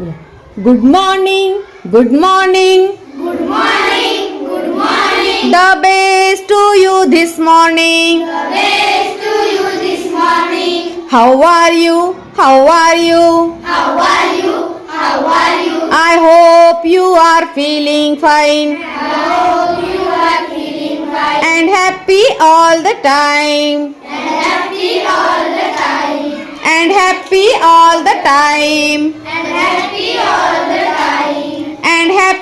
Good morning, good morning. Good morning, good morning. The best to you this morning. The best to you this morning. How are you? How are you? How are you? How are you? I hope you are feeling fine. I hope you are feeling fine. And happy all the time. And happy all the time. And happy all the time.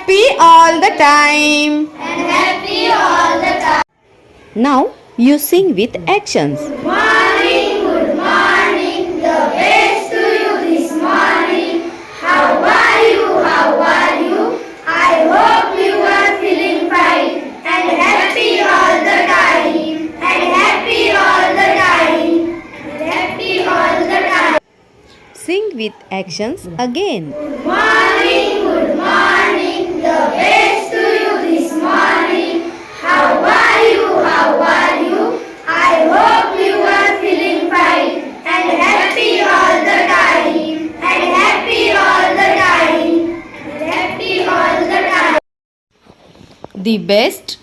Happy all the time. And happy all the time. Now you sing with actions. Morning, good morning. The best to you this morning. How are you? How are you? I hope you are feeling fine and happy all the time. And happy all the time. And happy all the time. Sing with actions again. Good morning. The best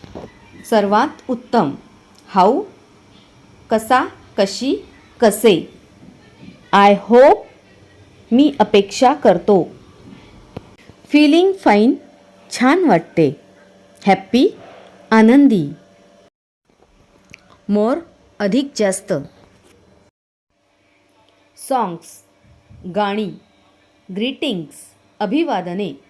सर्वात उत्तम. हाऊ कसा? कशी? कसे? I hope मी अपेक्षा करतो. Feeling fine छान वाटते. Happy Anandi. मोर अधिक जास्त. सॉंग्स गाणी ग्रीटिंग्स अभिवादने.